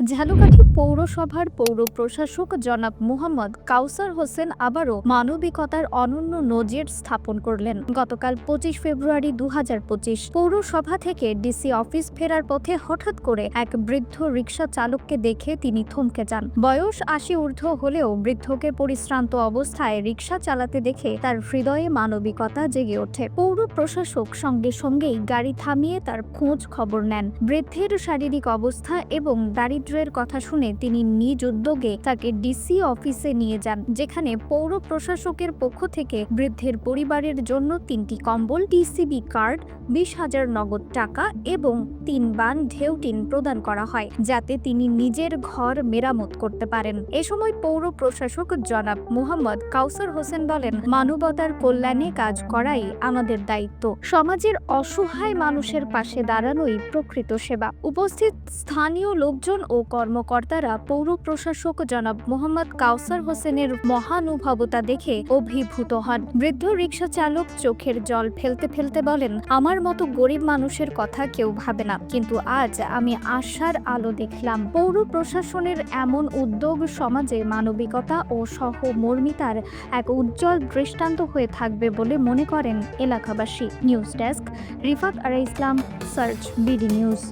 ঝালকাঠি পৌরসভার পৌর প্রশাসক জনাব মুহাম্মদ কাউসার হোসেন আবারও মানবিকতার অনন্য নজির স্থাপন করলেন। গতকাল পঁচিশ ফেব্রুয়ারি দু হাজার পঁচিশ পৌরসভা থেকে ডিসি অফিস ফেরার পথে হঠাৎ করে এক বৃদ্ধ রিক্সা চালককে দেখে তিনি থমকে যান। বয়স আশি ঊর্ধ্ব হলেও বৃদ্ধকে পরিশ্রান্ত অবস্থায় রিক্সা চালাতে দেখে তার হৃদয়ে মানবিকতা জেগে ওঠে। পৌর প্রশাসক সঙ্গে সঙ্গেই গাড়ি থামিয়ে তার খোঁজ খবর নেন। বৃদ্ধের শারীরিক অবস্থা এবং দারিদ্র্যের কথা শুনে তিনি নিজ উদ্যোগে তাকে ডিসি অফিসে নিয়ে যান, যেখানে পৌর প্রশাসকের পক্ষ থেকে বৃদ্ধের পরিবারের জন্য তিনটি কম্বল টিসিবি কার্ড বিশ হাজার নগদ টাকা এবং তিন বান ঢেউ টিন প্রদান করা হয়, যাতে তিনি নিজের ঘর মেরামত করতে পারেন। এ সময় পৌর প্রশাসক জনাব মোহাম্মদ কাউসার হোসেন বলেন, মানবতার কল্যাণে কাজ করাই আমাদের দায়িত্ব। সমাজের অসহায় মানুষের পাশে দাঁড়ানোই প্রকৃত সেবা। উপস্থিত স্থানীয় লোকজন কর্মকর্তারা পৌর প্রশাসক জনাব মোহাম্মদ কাউসার হোসেনের মহানুভবতা দেখে অভিভূত হন। বৃদ্ধ রিক্সা চালক চোখের জল ফেলতে ফেলতে বলেন, আমার মতো গরিব মানুষের কথা কেউ ভাবে না, কিন্তু আজ আমি আশার আলো দেখলাম। পৌর প্রশাসনের এমন উদ্যোগ সমাজে মানবিকতা ও সহমর্মিতার এক উজ্জ্বল দৃষ্টান্ত হয়ে থাকবে বলে মনে করেন এলাকাবাসী। News desk, Rifat R Islam, search BD news.